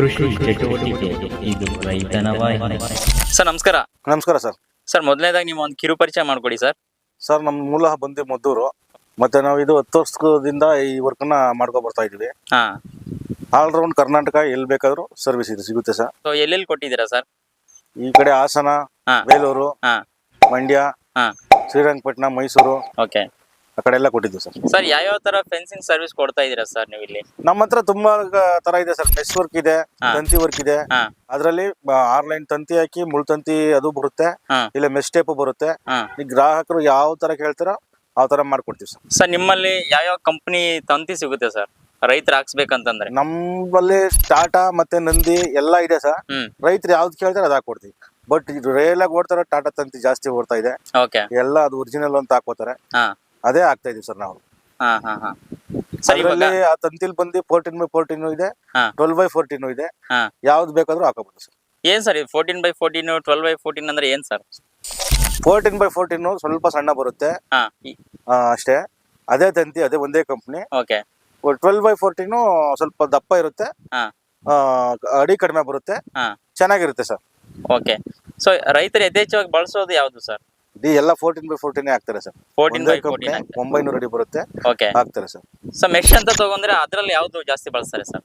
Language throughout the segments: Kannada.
ಕೃಷಿ ಚಟುವಟಿಕೆ ಇದು ರೈತನ ವಾಹಿನಿ ಸರ್ ನಮಸ್ಕಾರ. ನಮಸ್ಕಾರ ಸರ್. ಸರ್ ಮೊದಲನೇದಾಗಿ ನೀವು ಒಂದು ಕಿರು ಪರಿಚಯ ಮಾಡ್ಕೊಡಿ ಸರ್. ಸರ್ ನಮ್ಮ ಮೂಲ ಬಂದು ಮದ್ದೂರು. ಮತ್ತೆ ನಾವು ಇದು ಹತ್ತು ವರ್ಷದಿಂದ ಈ ವರ್ಕ್ನ ಮಾಡ್ಕೊ ಬರ್ತಾ ಇದೀವಿ ಹಾ. ಆಲ್ ರೌಂಡ್ ಕರ್ನಾಟಕ ಎಲ್ಲಿ ಬೇಕಾದ್ರೂ ಸರ್ವಿಸ್ ಇದು ಸಿಗುತ್ತೆ ಸರ್. ಸೊ ಎಲ್ಲೆಲ್ಲಿ ಕೊಟ್ಟಿದ್ದೀರಾ ಸರ್? ಈ ಕಡೆ ಹಾಸನ ಹಾ. ಬೇಲೂರು ಹಾ. ಮಂಡ್ಯ ಹಾ. ಶ್ರೀರಂಗಪಟ್ಟಣ ಮೈಸೂರು. ಓಕೆ ಆ ಕಡೆ ಎಲ್ಲ ಕೊಟ್ಟಿದ್ದೀವಿ ಸರ್. ಸರ್ ಯಾವ್ಯಾವ ತರ ಫೆನ್ಸಿಂಗ್ ಸರ್ವಿಸ್ ಕೊಡ್ತಾ ಇದೀರಾ ಸರ್ ನೀವು ಇಲ್ಲಿ? ನಮ್ಮ ಹತ್ರ ತುಂಬಾ ಗ- ತರ ಇದೆ ಸರ್. ಮೆಸ್ ವರ್ಕ್ ಇದೆ ಹಾ. ತಂತಿ ವರ್ಕ್ ಇದೆ. ಹಾ. ಅದರಲ್ಲಿ ಆರ್ ಲೈನ್ ತಂತಿ ಹಾಕಿ ಮುಳ್ ತಂತಿ ಅದು ಬರುತ್ತೆ. ಹಾ. ಇಲ್ಲ ಮೆಸ್ಟೇಪ್ ಬರುತ್ತೆ. ಹಾ. ಈ ಗ್ರಾಹಕರು ಯಾವ ತರ ಕೇಳ್ತಾರೋ ಆ ತರ ಮಾಡ್ಕೊಡ್ತೀವಿ ಸರ್. ಸರ್ ನಿಮ್ಮಲ್ಲಿ ಯಾವ್ಯಾವ ಕಂಪನಿ ತಂತಿ ಸಿಗುತ್ತೆ ಸರ್? ರೈತರು ಹಾಕ್ಸ್ಬೇಕಂತಂದ್ರೆ. ನಮ್ಮಲ್ಲಿ ಟಾಟಾ ಮತ್ತೆ ನಂದಿ ಎಲ್ಲ ಇದೆ ಸರ್. ಹ್ಮ್. ರೈತರು ಯಾವ್ದು ಕೇಳ್ತಾರೆ ಅದು ಹಾಕೊಡ್ತೀವಿ. ಬಟ್ ರೇಲ್ ಆಗಿ ಓಡ್ತಾರೋ ಟಾಟಾ ತಂತಿ ಜಾಸ್ತಿ ಓಡ್ತಾ ಇದೆ. ಓಕೆ ಎಲ್ಲ ಅದು ಒರಿಜಿನಲ್ ಅಂತ ಹಾಕೋತಾರೆ ಹಾ. ಅದೇ ಆಗ್ತಾ ಇದೀವಿ ಸರ್ ನಾವು. ಹಾ ಹಾ ಹಾ. ಸರ್ ಇವಾಗ ಅದರಲ್ಲಿ ಆ ತಂತಿಲ್ ಬಂದು ಫೋರ್ಟೀನ್ ಬೈ ಫೋರ್ಟೀನ್ ಇದೆ ಹಾ. ಟ್ವೆಲ್ ಬೈ ಫೋರ್ಟೀನ್ ಇದೆ. ಹಾ. ಯಾವ್ದು ಬೇಕಾದ್ರೂ ಹಾಕೋಬಹುದು ಸರ್. ಏನ್ sir fourteen by fourteen twelve by fourteen ಅಂದ್ರೆ ಏನ್ ಸರ್? ಫೋರ್ಟೀನ್ ಬೈ ಫೋರ್ಟೀನ್ ಸ್ವಲ್ಪ ಸಣ್ಣ ಬರುತ್ತೆ. ಹಾ ಆ, ಅಷ್ಟೇ. ಅದೇ ತಂತಿ ಅದೇ ಒಂದೇ company okay. Twelve by fourteen ಸ್ವಲ್ಪ ದಪ್ಪ ಇರುತ್ತೆ. ಹಾ. ಆ, ಅಡಿ ಕಡಿಮೆ ಬರುತ್ತೆ. ಹಾ. ಚೆನ್ನಾಗಿರುತ್ತೆ ಸರ್. ಓಕೆ. ಸೊ ರೈತರು ಯಥೇಚ್ಛವಾಗಿ ಬಳಸೋದು ಯಾವ್ದು ಸರ್? ಇದು ಎಲ್ಲ ಫೋರ್ಟೀನ್ ಬೈ ಫೋರ್ಟೀನ್ ಹಾಕ್ತಾರೆ ಸರ್. ಫೋರ್ಟೀನ್ ಒಂದೇ ಬೈ ಕಂಪ್ನಿ ಫೋರ್ಟೀನ್ ಒಂಬೈನೂರು ಅಡಿ ಬರುತ್ತೆ. ಓಕೆ ಹಾಕ್ತಾರೆ ಸರ್. ಸೊ ಮೆಶ್ ಅಂತ ತಗೊಂಡ್ರೆ ಅದ್ರಲ್ಲಿ ಯಾವ್ದು ಜಾಸ್ತಿ ಬಳಸ್ತಾರೆ ಸರ್?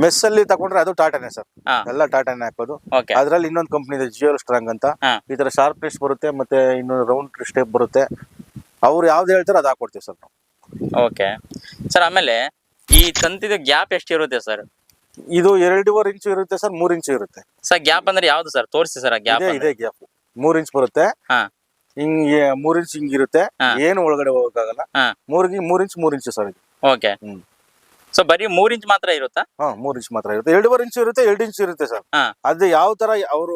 ಮೆಸ್ ಅಲ್ಲಿ ತಗೊಂಡ್ರೆ ಅದು ಟಾಟಾನೇ ಸರ್. ಹಾ. ಎಲ್ಲ ಟಾಟಾನೇ ಹಾಕೋದು. ಓಕೆ ಅದ್ರಲ್ಲಿ ಇನ್ನೊಂದು ಕಂಪ್ನಿ ಇದೆ ಜಿಯೋ ಸ್ಟ್ರಾಂಗ್ ಅಂತ. ಹಾ. ಈ ತರ ಶಾರ್ಪ್ ಟೆಸ್ಟ್ ಬರುತ್ತೆ ಮತ್ತೆ ಇನ್ನೊಂದು ರೌಂಡ್ ಸ್ಟೆಪ್ ಬರುತ್ತೆ. ಅವ್ರು ಯಾವ್ದು ಹೇಳ್ತಾರೆ ಅದು ಹಾಕೊಡ್ತೀವಿ ಸರ್ ನಾವು. ಓಕೆ ಸರ್ ಆಮೇಲೆ ಈ ತಂತಿದ ಗ್ಯಾಪ್ ಎಷ್ಟು ಇರುತ್ತೆ ಸರ್? ಇದು ಎರಡೂವರೆ ಇಂಚು ಇರುತ್ತೆ ಸರ್ ಮೂರ್ ಇಂಚು ಇರುತ್ತೆ. ಸರ್ ಗ್ಯಾಪ್ ಅಂದ್ರೆ ಯಾವ್ದು ಸರ್? ತೋರಿಸಿ ಸರ್ ಗ್ಯಾಪ್ ಇದೇ ಇದೆ ಗ್ಯಾಪ್ ಮೂರ್ ಇಂಚ್ ಬರುತ್ತೆ. ಹಾ. ಹಿಂಗೆ ಮೂರ್ ಇಂಚ್ ಹಿಂಗಿರುತ್ತೆ ಇರುತ್ತೆ. ಏನು ಒಳಗಡೆ ಹೋಗಕ್ಕಾಗಲ್ಲ. ಮೂರ್ಗಿ ಮೂರ್ ಮೂರ್ ಇಂಚ್ ಮೂರ್ ಇಂಚ್ ಸರ್ ಇದು. ಓಕೆ. ಹ್ಮ್. ಸೊ ಬರೀ ಮೂರ್ ಇಂಚ್ ಮಾತ್ರ ಇರುತ್ತಾ? ಹಾ ಮೂರ್ ಇಂಚ್ ಮಾತ್ರ ಇರುತ್ತೆ. ಎರಡೂವರೆ ಇಂಚ್ ಇರುತ್ತೆ ಎರಡು ಇಂಚ್ ಇರುತ್ತೆ ಸರ್. ಹಾ. ಅದು ಯಾವ ತರ ಅವರು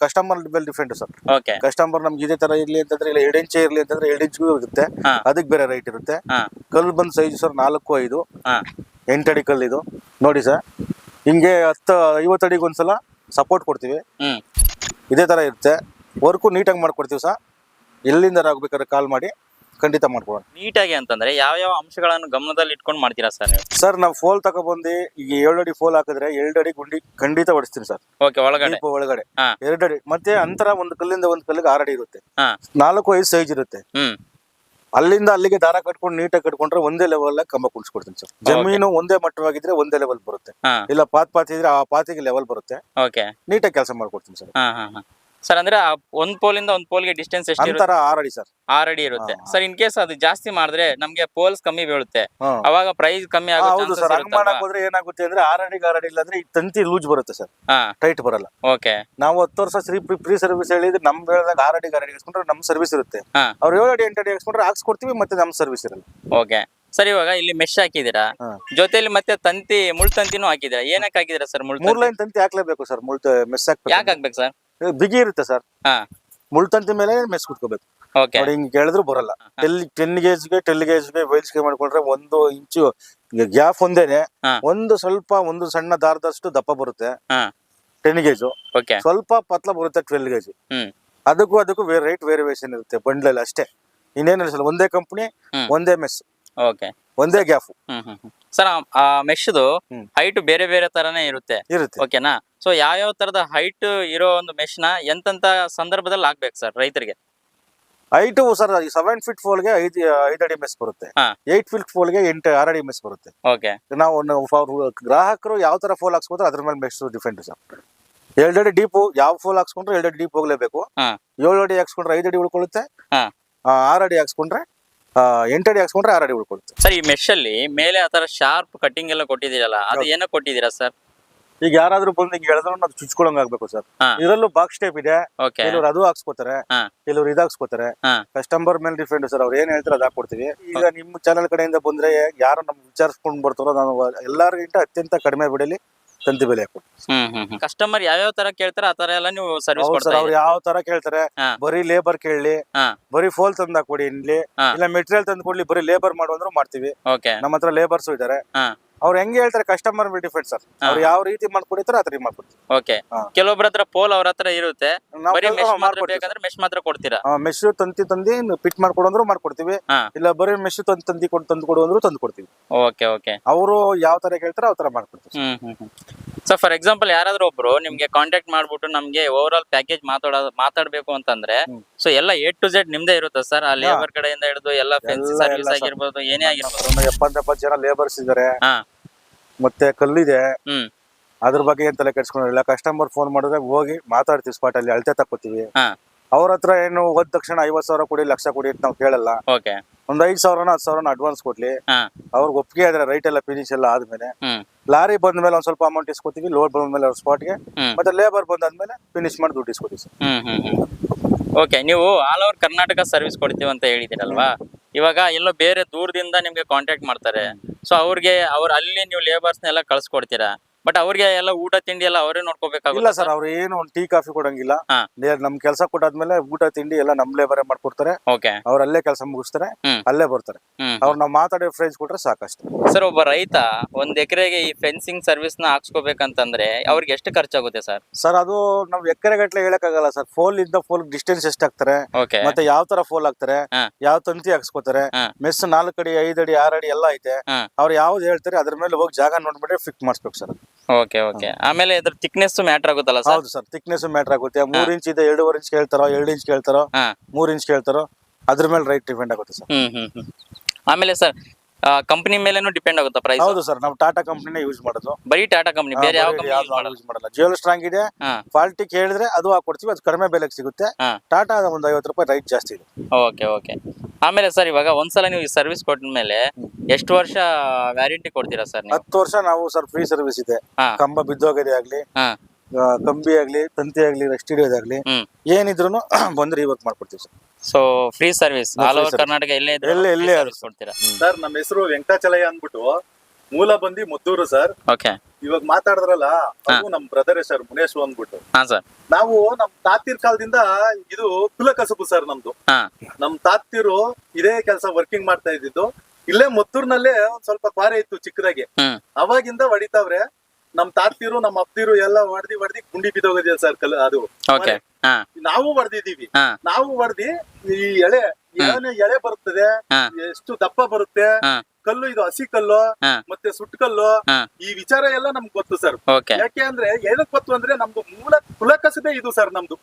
ಕಸ್ಟಮರ್ ಮೇಲೆ ಡಿಫ್ರೆಂಟ್ ಸರ್. ಓಕೆ. ಕಸ್ಟಮರ್ ನಮ್ಗೆ ಇದೇ ತರ ಇರ್ಲಿ ಅಂತಂದ್ರೆ ಇಲ್ಲ ಎರಡು ಇಂಚ್ ಇರ್ಲಿ ಅಂತಂದ್ರೆ ಎರಡು ಇಂಚ್ಗೂ ಇರುತ್ತೆ. ಹಾ. ಅದಕ್ಕೆ ಬೇರೆ ರೈಟ್ ಇರುತ್ತೆ. ಹಾ. ಕಲ್ಲು ಬಂದ್ ಸೈಜ್ ಸರ್ ನಾಲ್ಕು ಐದು. ಹಾ. ಎಂಟಡಿ ಕಲ್ಲು ಇದು. ನೋಡಿ ಸರ್. ಹಿಂಗೆ ಹತ್ತು ಐವತ್ತು ಅಡಿಗೆ ಒಂದ್ಸಲ ಸಪೋರ್ಟ್ ಕೊಡ್ತೀವಿ. ಹ್ಮ್. ಇದೇ ತರ ಇರುತ್ತೆ. ವರ್ಕು ನೀಟಾಗಿ ಮಾಡ್ಕೊಡ್ತೀವಿ ಸರ್. ಎಲ್ಲಿಂದ ಆಗ್ಬೇಕಾದ್ರೆ ಕಾಲ್ ಮಾಡಿ ಖಂಡಿತ ಮಾಡ್ಕೊಡೋಣ ನೀಟಾಗಿ ಅಂತಂದ್ರೆ ಯಾವ ಯಾವ ಅಂಶಗಳನ್ನು ಗಮನದಲ್ಲಿ ಇಟ್ಕೊಂಡು ಮಾಡ್ತೀರಾ ಸರ್ ನೀವು? ಸರ್ ನಾವು ಫೋಲ್ ತಗೊಬಂದು ಈಗ ಏಳಡಿ ಅಡಿ ಫೋಲ್ ಹಾಕಿದ್ರೆ ಎರಡು ಅಡಿ ಗುಂಡಿ ಖಂಡಿತ ಹೊಡಿಸ್ತೀನಿ ಸರ್. ಓಕೆ ಒಳಗಡೆ? ದೀಪ ಒಳಗಡೆ. ಹಾ. ಎರಡು ಅಡಿ ಮತ್ತೆ ಅಂತರ ಒಂದು ಕಲ್ಲಿಂದ ಒಂದು ಕಲ್ಲಿಗೆ ಆರಡಿ ಇರುತ್ತೆ. ಹಾ. ನಾಲ್ಕು ಐದು ಸೈಜ್ ಇರುತ್ತೆ. ಹ್ಮ್. ಅಲ್ಲಿಂದ ಅಲ್ಲಿಗೆ ದಾರ ಕಟ್ಕೊಂಡು ನೀಟಾಗಿ ಕಟ್ಕೊಂಡ್ರೆ ಒಂದೇ ಲೆವೆಲ್ ಕಂಬ ಕುಣಿಸ್ಕೊಡ್ತೀನಿ ಸರ್. ಜಮೀನು ಒಂದೇ ಮಟ್ಟವಾಗಿದ್ರೆ ಒಂದೇ ಲೆವೆಲ್ ಬರುತ್ತೆ. ಹಾ. ಇಲ್ಲ ಪಾತ್ ಪಾತ್ ಇದ್ರೆ ಆ ಪಾತಿಗೆ ಲೆವೆಲ್ ಬರುತ್ತೆ. ಓಕೆ. ನೀಟಾಗಿ ಕೆಲಸ ಮಾಡ್ಕೊಡ್ತೀನಿ ಸರ್. ಹಾ ಹಾ ಹಾ. ಸರ್ ಅಂದ್ರೆ ಒಂದ್ ಪೋಲ್ ಇಂದ ಒಂದ್ ಪೋಲ್ಗೆ ಡಿಸ್ಟೆನ್ಸ್ ಎಷ್ಟು ಅಂತರ ಆರು ಅಡಿ ಸರ್. ಆರ್ ಅಡಿ ಇರುತ್ತೆ. ಸರ್ ಇನ್ ಕೇಸ್ ಅದು ಜಾಸ್ತಿ ಮಾಡಿದ್ರೆ ನಮ್ಗೆ ಪೋಲ್ಸ್ ಕಮ್ಮಿ ಬೀಳುತ್ತೆ. ಅವಾಗ ಪ್ರೈಸ್ ಕಮ್ಮಿ ಆಗುತ್ತೆ ಹೌದು ಸರ್ ಹಂಗ್ ಮಾಡಕ್ ಇರುತ್ತಲ್ವಾ ಹೋದ್ರೆ ಏನಾಗುತ್ತೆ ಅಂದ್ರೆ ಆರ್ ಅಡಿಗೆ ಆರ್ ಅಡಿ ಇಲ್ಲ ಅಂದ್ರೆ ಈ ತಂತಿ ಲೂಜ್ ಬರುತ್ತೆ ಸರ್. ಹಾ. ಟೈಟ್ ಬರಲ್ಲ. ಓಕೆ ನಾವು ಹತ್ತು ವರ್ಷ ಫ್ರೀ ಫ್ರೀ ಸರ್ವಿಸ್ ಹೇಳಿದ್ರೆ ನಮ್ ಹೇಳಿದಾಗ ಆರ್ ಅಡಿಗೆ ಆರ್ ಅಡಿ ಹಾಕ್ಸ್ಕೊಂಡ್ರೆ ನಮ್ ಸರ್ವಿಸ್ ಇರುತ್ತೆ. ಅವ್ರ ಅವ್ರು ಏಳು ಅಡಿ ಎಂಟು ಅಡಿ ಹಾಕ್ಸ್ಕೊಂಡ್ರೆ ಹಾಕ್ಸ್ಕೊಡ್ತೀವಿ ಮತ್ತೆ ನಮ್ ಸರ್ವಿಸ್ ಇರಲ್ಲ. ಓಕೆ ಸರ್ ಇವಾಗ ಇಲ್ಲಿ ಮೆಶ್ ಹಾಕಿದಿರ ಹಾ. ಜೊತೆಲಿ ಮತ್ತೆ ತಂತಿ ಮುಳ್ ತಂತಿನೂ ಹಾಕಿದೀರಾ ಏನಕ್ಕೆ ಹಾಕಿದೀರಾ ಸರ್ ಮುಳ್ ಮೂರ್ ಲೈನ್ ತಂತಿ ಹಾಕ್ಲೇಬೇಕು ಸರ್ ಮುಳ್ತ ಮೆಸ್ ಯಾಕೆ ಹಾಕ್ಬೇಕು. ಹಾಕ್ಬೇಕು ಸರ್? ಬಿಗಿ ಇರುತ್ತೆ ಸರ್. ಮುಳ್ತಂತಿ ಮುಳ್ ತಂತಿ ಮೇಲೆ ಮೆಸ್ ಕುಟ್ಕೋಬೇಕು ನೋಡಿ ಹಿಂಗ್ ಕೇಳಿದ್ರು ಬರಲ್ಲ. ಟೆಲ್ ಟೆನ್ ಗೇಜ್ಗೆ ಟೆಲ್ ಗೇಜ್ಗೆ ವೈಲ್ಸ್ಗೆ ಮಾಡ್ಕೊಂಡ್ರೆ ಒಂದು ಇಂಚು ಗ್ಯಾಪ್ ಒಂದೇನೆ ಒಂದು ಸ್ವಲ್ಪ ಒಂದು ಸಣ್ಣ ದಾರದಷ್ಟು ದಪ್ಪ ಬರುತ್ತೆ. ಟೆನ್ ಗೇಜು ಸ್ವಲ್ಪ ಪತ್ಲ ಬರುತ್ತೆ ಟ್ವೆಲ್ ಗೇಜ್ ಅದಕ್ಕೂ ಅದಕ್ಕೂ ರೇಟ್ ವೇರಿಯೇಷನ್ ಇರುತ್ತೆ ಬಂಡ್ಲಲ್ಲಿ ಅಷ್ಟೇ. ಇನ್ನೇನು ಒಂದೇ ಕಂಪ್ನಿ ಒಂದೇ ಮೆಸ್ ಒಂದೇ ಹ್ಮ್. ಸರ್ ಆ ಮೆಶ್ದು. ಹೈಟ್ ಬೇರೆ ಬೇರೆ ತರನೇ ಇರುತ್ತೆ. ಇರುತ್ತೆ. ಓಕೆನಾ? ಸೊ ಯಾವ ತರದ ಹೈಟ್ ಇರೋ ಒಂದು ಮೆಶ್ನ ಎಂತ ಸಂದರ್ಭದಲ್ಲಿ ಹಾಕ್ಬೇಕು ಸರ್ ರೈತರಿಗೆ? ಹೈಟ್ ಸರ್ ಸೆವೆನ್ ಫೀಟ್ ಫೋಲ್ಗೆ ಐದು ಐದು ಅಡಿ ಮೆಸ್ ಬರುತ್ತೆ. ಏಟ್ ಫೀಟ್ ಫೋಲ್ಗೆ ಎಂಟು ಆರು ಅಡಿ ಮೆಸ್ ಬರುತ್ತೆ. ಓಕೆ. ನಾವು ಗ್ರಾಹಕರು ಯಾವ ತರ ಫೋಲ್ ಹಾಕ್ಸ್ಕೊಂಡ್ರೆ ಅದ್ರ ಮೇಲೆ ಮೆಸ್ ಡಿಫೆಂಡ್ ಸರ್. ಎರಡು ಅಡಿ ಡೀಪು ಯಾವ ಫೋಲ್ ಹಾಕ್ಸ್ಕೊಂಡ್ರೆ ಎರಡು ಅಡಿ ಡೀಪ್ ಹೋಗ್ಲೇಬೇಕು. ಏಳು ಅಡಿ ಹಾಕ್ಸ್ಕೊಂಡ್ರೆ ಐದು ಅಡಿ ಉಳ್ಕೊಳ್ಳುತ್ತೆ. ಆರು ಅಡಿ ಹಾಕ್ಸ್ಕೊಂಡ್ರೆ ಎಂಟು ಅಡಿ ಹಾಕ್ಸ್ಕೊಂಡ್ರೆ ಆರು ಅಡಿ ಉಳ್ಕೊಳ್ಳುತ್ತೆ ಸರ್ ಈ ಮೆಶ್ ಅಲ್ಲಿ ಮೇಲೆ ಆತರ ಶಾರ್ಪ್ ಕಟಿಂಗ್ ಎಲ್ಲ ಕೊಟ್ಟಿದ್ದೀರಲ್ಲ ಅದು ಏನೋ ಕೊಟ್ಟಿದ್ದೀರಾ ಸರ್? ಈಗ ಯಾರಾದ್ರೂ ಬಂದು ಎಳೆದ್ರೂ ಹೇಳಿದ್ರು ಅದು ಚುಚ್ಕೊಳಂಗ್ ಆಗ್ಬೇಕು ಸರ್. ಇದರಲ್ಲೂ ಬಾಕ್ಸ್ ಟೈಪ್ ಇದೆ. ಕೆಲವ್ರು ಅದು ಹಾಕ್ಸ್ಕೊತಾರೆ ಕೆಲವ್ರು ಇದು ಹಾಕ್ಸ್ಕೊತಾರೆ. ಕಸ್ಟಮರ್ ಮೇಲೆ ಡಿಫೆಂಡ್ ಸರ್ ಅವ್ರು ಏನ್ ಹೇಳ್ತಾರೆ ಅದು ಹಾಕೊಡ್ತೀವಿ ಈಗ ನಿಮ್ಮ ಚಾನಲ್ ಕಡೆಯಿಂದ ಬಂದ್ರೆ ಯಾರು ನಮ್ ವಿಚಾರಿಸ್ಕೊಂಡ್ ಬರ್ತಾರೋ ನಾನು ಎಲ್ಲರಿಗಿಂತ ಅತ್ಯಂತ ಕಡಿಮೆ ಬೆಲೆಲಿ ತಂತಿ ಬೆಲೆ ಕಸ್ಟಮರ್ ಹ್ಮ್ ಹ್ಮ್ ಕಸ್ಟಮರ್ ಯಾವ್ಯಾವ ತರ ಕೇಳ್ತಾರ ಆ ತರ ಎಲ್ಲ ನೀವು ಸರ್ವಿಸ್ ಹೌದು ಕೊಡ್ತಾ ಸರ್ ಅವ್ರು ಯಾವ ತರ ಕೇಳ್ತಾರೆ ಹಾ. ಬರೀ ಲೇಬರ್ ಕೇಳಲಿ ಹಾ. ಬರೀ ಫೋಲ್ ತಂದ ಕೊಡಿ ಇಲ್ಲಿ ಹಾ. ಇಲ್ಲ ಮೆಟೀರಿಯಲ್ ತಂದು ಕೊಡ್ಲಿ ಬರೀ ಲೇಬರ್ ಮಾಡು ಅಂದ್ರೂ ಮಾಡ್ತೀವಿ. ಓಕೆ ನಮ್ಮ ಹತ್ರ ಲೇಬರ್ಸ್ ಇದಾರೆ. ಹಾ. ಅವ್ರು ಹೆಂಗೆ ಹೇಳ್ತಾರೆ ಕಸ್ಟಮರ್ ಡಿಫೆಂಡ್ ಸರ್ ಅವ್ರು ಯಾವ ರೀತಿ ಮಾಡ್ಕೊಡ್ತಾರೆ ಆ ರೀತಿ ಮಾಡ್ಕೊಡ್ತೀವಿ ಓಕೆ ಹಾ. ಕೆಲವೊಬ್ರ ಹತ್ರ ಪೋಲ್ ಅವ್ರ ಹತ್ರ ಇರುತ್ತೆ. ನಾವ್ ಬರೀ ಮೆಶ್ ಮಾತ್ರ ಮಾಡ್ಕೊಡ್ತೀವಿ. ಬೇಕಂದ್ರೆ ಮೆಶ್ ಮಾತ್ರ ಕೊಡ್ತೀರಾ? ಮೆಶ್ ತಂತಿ ತಂದಿ ಪಿಟ್ ಮಾಡ್ಕೊಡಂದ್ರು ಮಾಡ್ಕೊಡ್ತೀವಿ. ಹಾ. ಇಲ್ಲ ಬರೀ ಮೆಶ್ ತಂದ್ ತಂದಿ ಕೊಡ್ ತಂದು ಕೊಡು ಅಂದ್ರು ತಂದು ಕೊಡ್ತೀವಿ. ಓಕೆ ಓಕೆ ಅವರು ಯಾವ ತರ ಕೇಳ್ತಾರೆ ಆ ತರ ಮಾಡ್ಕೊಡ್ತೀವಿ hmm hmm hmm. So for example ಯಾರಾದ್ರೂ ಒಬ್ರು ನಿಮ್ಗೆ ಕಾಂಟ್ಯಾಕ್ಟ್ ಮಾಡ್ಬಿಟ್ಟು ನಮ್ಗೆ ಓವರ್ ಆಲ್ ಪ್ಯಾಕೇಜ್ ಮಾತಾಡ ಮಾತಾಡ್ಬೇಕು ಅಂತಂದ್ರೆ. ಸೊ ಎಲ್ಲ ಎ ಟು ಜೆಡ್ ನಿಮ್ದೇ ಇರುತ್ತೆ ಸರ್ ಆ ಲೇಬರ್ ಕಡೆಯಿಂದ ಹಿಡಿದು ಎಲ್ಲ ಫೆನ್ಸಿ ಸರ್ವಿಸ್ ಆಗಿರ್ಬೋದು ಏನೇ ಆಗಿರ್ಬೋದು. ಎಪ್ಪತ್ತೆಪ್ಪತ್ತು ಜನ ಲೇಬರ್ಸ್ ಇದಾರೆ. ಮತ್ತೆ ಕಲ್ಲಿದೆ. ಅದ್ರ ಬಗ್ಗೆ ಏನ್ ತಲೆ ಕೆಡ್ಸ್ಕೊಂಡಿಲ್ಲ ಕಸ್ಟಮರ್ ಫೋನ್ ಮಾಡಿದ್ರೆ ಹೋಗಿ ಮಾತಾಡ್ತೀವಿ ಸ್ಪಾಟ್ ಅಲ್ಲಿ ಅಳತೆ ತಕ್ಕೋತೀವಿ. ಅವ್ರ ಹತ್ರ ಏನು ಹೋದ ತಕ್ಷಣ ಐವತ್ ಸಾವಿರ ಕೊಡಿ ಲಕ್ಷ ಕೊಡಿ ಅಂತ ನಾವು ಕೇಳಲ್ಲ. ಓಕೆ ಒಂದ್ ಐದ್ ಸಾವಿರನ ಹತ್ತು ಸಾವಿರನ ಅಡ್ವಾನ್ಸ್ ಕೊಡ್ಲಿ. ಅವ್ರಿಗೆ ಒಪ್ಪಿಗೆ ಆದ್ರೆ ರೈಟ್ ಎಲ್ಲ ಫಿನಿಶ್ ಎಲ್ಲ ಆದ್ಮೇಲೆ. ಹ್ಮ್ ಬಂದ ಮೇಲೆ ಒಂದ್ ಸ್ವಲ್ಪ ಅಮೌಂಟ್ ಇಸ್ಕೊತೀವಿ ಲೋಡ್ ಬಂದ ಮೇಲೆ ಸ್ಪಾಟ್ಗೆ ಮತ್ತೆ ಲೇಬರ್ ಬಂದಾದ್ಮೇಲೆ ಫಿನಿಶ್ ಮಾಡಿ ದುಡ್ಡು ಇಸ್ಕೊತೀವಿ ಸರ್. ಹ್ಮ್ ಹ್ಮ್ ಹ್ಮ್. ಓಕೆ ನೀವು ಆಲ್ ಓವರ್ ಕರ್ನಾಟಕ ಸರ್ವಿಸ್ ಕೊಡ್ತೀವಿ ಅಂತ ಹೇಳಿದಿರಲ್ವಾ ಇವಾಗ ಎಲ್ಲೋ ಬೇರೆ ದೂರದಿಂದ ನಿಮ್ಗೆ ಕಾಂಟ್ಯಾಕ್ಟ್ ಮಾಡ್ತಾರೆ. ಸೊ ಅವ್ರಿಗೆ ಅವ್ರ ಅಲ್ಲಿ ನೀವು ಲೇಬರ್ಸ್ನೆಲ್ಲ ಕಳ್ಸ್ಕೊಡ್ತೀರಾ? ಬಟ್ ಅವ್ರಿಗೆ ಎಲ್ಲ ಊಟ ತಿಂಡಿ ಎಲ್ಲ ಅವರೇ ಇಲ್ಲ ಸರ್ ಅವ್ರು ಏನು ಒಂದ್ ಟೀ ಕಾಫಿ ಕೊಡಂಗಿಲ್ಲ. ಹಾ. ನೇ- ನಮ್ ಕೆಲಸ ಕೊಟ್ಟಾದ್ಮೇಲೆ ಊಟ ತಿಂಡಿ ಎಲ್ಲ ನಮ್ ಲೇಬರೇ ಮಾಡ್ಕೊಡ್ತಾರೆ. ಓಕೆ ಅವ್ರು ಅಲ್ಲೇ ಕೆಲಸ ಮುಗಿಸ್ತಾರೆ ಹ್ಮ್. ಅಲ್ಲೇ ಬರ್ತಾರೆ. ಹ್ಮ್. ಅವ್ರು ನಾವು ಮಾತಾಡೋ ಪ್ರೈಸ್ ಕೊಟ್ರೆ ಸಾಕಷ್ಟು. ಸರ್ ಒಬ್ಬ ರೈತ ಒಂದ್ ಎಕರೆಗೆ ಈ ಫೆನ್ಸಿಂಗ್ ಸರ್ವಿಸ್ನ ಹಾಕ್ಸ್ಕೋಬೇಕಂತಂದ್ರೆ ಅವ್ರಿಗೆ ಎಷ್ಟು ಖರ್ಚಾಗುತ್ತೆ ಸರ್ ಸರ್ ಅದು ನಾವ್ ಎಕರೆ ಗಟ್ಲೆ ಹೇಳಕ್ಕಾಗಲ್ಲ ಸರ್ ಫೋಲ್ ಇಂದ ಫೋಲ್ ಡಿಸ್ಟೆನ್ಸ್ ಎಷ್ಟ್ ಹಾಕ್ತಾರೆ? ಓಕೆ ಮತ್ತೆ ಯಾವ ತರ ಫೋಲ್ ಹಾಕ್ತಾರೆ? ಹಾ. ಯಾವ ತಂತಿ ಹಾಕ್ಸ್ಕೊತಾರೆ? ಹಾ. ಮೆಸ್ ನಾಲ್ಕು ಅಡಿ ಐದ್ ಅಡಿ ಆರ್ ಅಡಿ ಎಲ್ಲ ಐತೆ. ಹಾ. ಅವ್ರು ಯಾವ್ದು ಹೇಳ್ತಾರೆ ಅದ್ರ ಮೇಲೆ ಹೋಗಿ ಜಾಗ ನೋಡ್ಬಿಟ್ಟು ಫಿಕ್ಸ್ ಮಾಡಿಸ್ಬೇಕು ಸರ್ ಓಕೆ ಓಕೆ ಆಮೇಲೆ ಇದ್ರ ಥಿಕ್ನೆಸ್ ಮ್ಯಾಟರ್ ಆಗುತ್ತಲ್ಲ ಸರ್ ಹೌದು ಸರ್ ಥಿಕ್ನೆಸ್ ಮ್ಯಾಟರ್ ಆಗುತ್ತೆ. ಮೂರ್ ಇಂಚ್ ಇದೆ ಎರಡೂವರೆ ಇಂಚ್ ಕೇಳ್ತಾರೋ ಎರಡು ಇಂಚ್ ಕೇಳ್ತಾರೋ ಹಾ. ಮೂರ್ ಇಂಚ್ ಕೇಳ್ತಾರೋ ಅದ್ರ ಮೇಲೆ ರೈಟ್ ಡಿಪೆಂಡ್ ಆಗುತ್ತೆ ಸರ್ ಹ್ಮ್ ಹ್ಮ್ ಹ್ಮ್. ಆಮೇಲೆ ಸರ್ ಕಂಪನಿ ಮೇಲೆನೂ ಡಿಪೆಂಡ್ ಆಗುತ್ತಾ ಪ್ರೈಸ್ ಹೌದು ಸರ್ ನಾವು ಟಾಟಾ ಕಂಪ್ನಿನೇ ಯೂಸ್ ಮಾಡೋದು. ಬರೀ ಟಾಟಾ ಕಂಪನಿ ಬೇರೆ ಯಾವ ಕಂಪನಿ ಯೂಸ್ ಮಾಡಲ್ಲ? ಜಿಯೋ ಸ್ಟ್ರಾಂಗ್ ಇದೆ ಕ್ವಾಲಿಟಿ ಕೇಳಿದ್ರೆ ಅದು ಹಾಕೊಡ್ತೀವಿ ಅದು ಕಡಿಮೆ ಬೆಲೆಗೆ ಸಿಗುತ್ತೆ. ಟಾಟಾ ಒಂದು ಐವತ್ತು ರೂಪಾಯಿ ರೈಟ್ ಜಾಸ್ತಿ ಇದೆ. ಓಕೆ ಓಕೆ ಆಮೇಲೆ ಸರ್ ಇವಾಗ ಒಂದ್ಸಲ ನೀವು ಈ ಸರ್ವಿಸ್ ಕೊಟ್ಟ ಮೇಲೆ ಎಷ್ಟು ವರ್ಷ ವ್ಯಾರಂಟಿ ಕೊಡ್ತೀರಾ ಸರ್ ಹತ್ತು ವರ್ಷ ನಾವು ಸರ್ ಫ್ರೀ ಸರ್ವಿಸ್ ಇದೆ. ಕಂಬ ಬಿದ್ದೋಗದೇ ಆಗ್ಲಿ ಕಂಬಿ ಆಗ್ಲಿ ತಂತಿ ಆಗ್ಲಿ ರೆಸ್ಟ್ ಹಿಡಿಯೋದಾಗ್ಲಿ ಏನಿದ್ರು ಬಂದ್ರೆ ಇವಾಗ ಮಾಡ್ಕೊಡ್ತೀವಿ sir so free service all over Karnataka ಎಲ್ಲೇ ಇದ್ರೂ ಎಲ್ಲೇ- ಎಲ್ಲೇ service ಕೊಡ್ತೀರಾ? ಸರ್ ನಮ್ಮ ಹೆಸರು ವೆಂಕಟಾಚಲಯ್ಯ ಅಂದ್ಬಿಟ್ಟು ಮೂಲ ಬಂದಿ ಮುದ್ದೂರು ಸರ್ ಓಕೆ ಇವಾಗ ಮಾತಾಡಿದ್ರಲ್ಲ ಅದು ನಮ್ ಬ್ರದರ್ ಸರ್ ಮುನೇಶ್ ಅಂದ್ಬಿಟ್ಟು. ಹಾ ಸರ್ ನಾವು ನಮ್ ತಾತಿರ್ ಕಾಲದಿಂದ ಇದು ಕುಲ ಕಸಬು ಸರ್ ನಮ್ದು. ಹಾ. ನಮ್ ತಾತಿರು ಇದೇ ಕೆಲಸ ವರ್ಕಿಂಗ್ ಮಾಡ್ತಾ ಇದ್ದಿದ್ದು. ಇಲ್ಲೇ ಮುತ್ತೂರ್ನಲ್ಲೇ ಒಂದ್ ಸ್ವಲ್ಪ ಕ್ವಾರೆ ಇತ್ತು ಚಿಕ್ಕದಾಗಿ. ಹ್ಮ್ ಅವಾಗಿಂದ ಹೊಡಿತಾವ್ರೆ. ನಮ್ ತಾತಿರು ನಮ್ ಅಪ್ತಿರು ಎಲ್ಲ ಹೊಡ್ದಿ ಹೊಡ್ದಿ ಗುಂಡಿ ಬಿದ್ದೋಗಿದೆ ಸರ್ ಕಲ್ ಅದು. ನಾವು ಬರ್ದಿದೀವಿ ನಾವು ಬರ್ದಿ ಈ ಎಳೆ ಏನೇ ಎಳೆ ಬರುತ್ತದೆ ಎಷ್ಟು ದಪ್ಪ ಬರುತ್ತೆ ಕಲ್ಲು ಇದು ಹಸಿ ಕಲ್ಲು ಮತ್ತೆ ಸುಟ್ಟು ಕಲ್ಲು ಈ ವಿಚಾರ ಎಲ್ಲ ನಮ್ಗೆ ಗೊತ್ತು ಸರ್. ಯಾಕೆ ಅಂದ್ರೆ ಏನಕ್ ಗೊತ್ತು ಅಂದ್ರೆ ನಮ್ದು ಮೂಲ ಕುಲ ಕಸಬೆ ಇದು ಸರ್ ನಮ್ದು.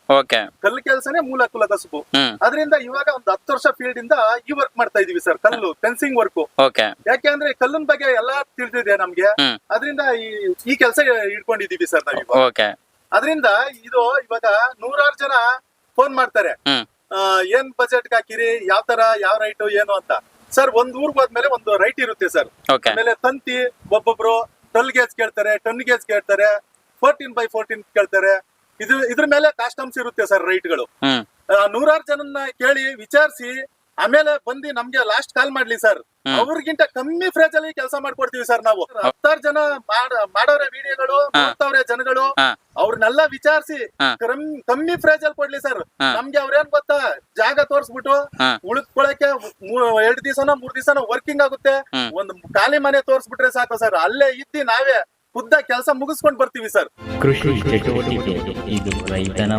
ಕಲ್ಲು ಕೆಲಸನೇ ಮೂಲ ಕುಲಕಸಬು ಅದರಿಂದ ಇವಾಗ ಒಂದ್ ಹತ್ತು ವರ್ಷ ಫೀಲ್ಡ್ ಇಂದ ಈ ವರ್ಕ್ ಮಾಡ್ತಾ ಇದೀವಿ ಸರ್ ಕಲ್ಲು ಫೆನ್ಸಿಂಗ್ ವರ್ಕ್ ಯಾಕೆ ಅಂದ್ರೆ ಕಲ್ಲಿನ ಬಗ್ಗೆ ಎಲ್ಲಾ ತಿಳಿದಿದೆ ನಮ್ಗೆ. ಅದರಿಂದ ಈ ಕೆಲಸ ಇಟ್ಕೊಂಡಿದೀವಿ ಸರ್ ನಾವು ಅದರಿಂದ ಇದು ಇವಾಗ ನೂರಾರು ಜನ ಫೋನ್ ಮಾಡ್ತಾರೆ. ಏನ್ ಬಜೆಟ್ ಹಾಕಿರಿ ಯಾವ ತರ ಯಾವ ರೈಟ್ ಏನು ಅಂತ. ಸರ್ ಒಂದ್ ಊರ್ಗ್ ಹೋದ್ಮೇಲೆ ಒಂದು ರೈಟ್ ಇರುತ್ತೆ ಸರ್ ಆಮೇಲೆ ತಂತಿ ಒಬ್ಬೊಬ್ರು ಟ್ವೆಲ್ ಗೇಜ್ ಕೇಳ್ತಾರೆ ಟನ್ ಗೇಜ್ ಕೇಳ್ತಾರೆ ಫೋರ್ಟೀನ್ ಬೈ ಫೋರ್ಟೀನ್ ಕೇಳ್ತಾರೆ. ಇದು ಇದ್ರ ಮೇಲೆ ಕಾಸ್ಟಮ್ಸ್ ಇರುತ್ತೆ ಸರ್ ರೈಟ್ಗಳು ಹ್ಮ್. ನೂರಾರು ಜನನ್ನ ಕೇಳಿ ವಿಚಾರಿಸಿ ಆಮೇಲೆ ಬಂದು ನಮ್ಗೆ ಲಾಸ್ಟ್ ಕಾಲ್ ಮಾಡ್ಲಿ ಸರ್. ಅವ್ರಿಗಿಂತ ಕಮ್ಮಿ ಫ್ರೇಜ್ ಅಲ್ಲಿ ಕೆಲಸ ಮಾಡ್ಕೊಡ್ತೀವಿ ಸರ್ ನಾವು. ಹತ್ತಾರು ಜನ ಮಾಡ- ಮಾಡೋರೆ ವಿಡಿಯೋಗಳು ಹಾ. ಜನಗಳು. ಅವ್ರನ್ನೆಲ್ಲ ವಿಚಾರಿಸಿ ಕಮ್ಮಿ ಫ್ರೇಜ್ ಅಲ್ಲಿ ಕೊಡ್ಲಿ ಸರ್. ನಮ್ಗೆ ಅವ್ರೇನ್ ಗೊತ್ತಾ? ಜಾಗ ತೋರ್ಸ್ಬಿಟ್ಟು ಉಳಿದ್ಕೊಳಕ್ಕೆ ಎರಡ್ ದಿವಸನ ಮೂರ್ ದಿವಸನ ವರ್ಕಿಂಗ್ ಆಗುತ್ತೆ. ಒಂದ್ ಖಾಲಿ ಮನೆ ತೋರ್ಸ್ಬಿಟ್ರೆ ಸಾಕು ಸರ್ ಅಲ್ಲೇ ಇದ್ದಿ ನಾವೇ ಖುದ್ದ ಕೆಲಸ ಮುಗಿಸ್ಕೊಂಡ್ ಬರ್ತೀವಿ ಸರ್ ಕೃಷಿ ಚಟುವಟಿಕೆ. ಇದು ರೈತನ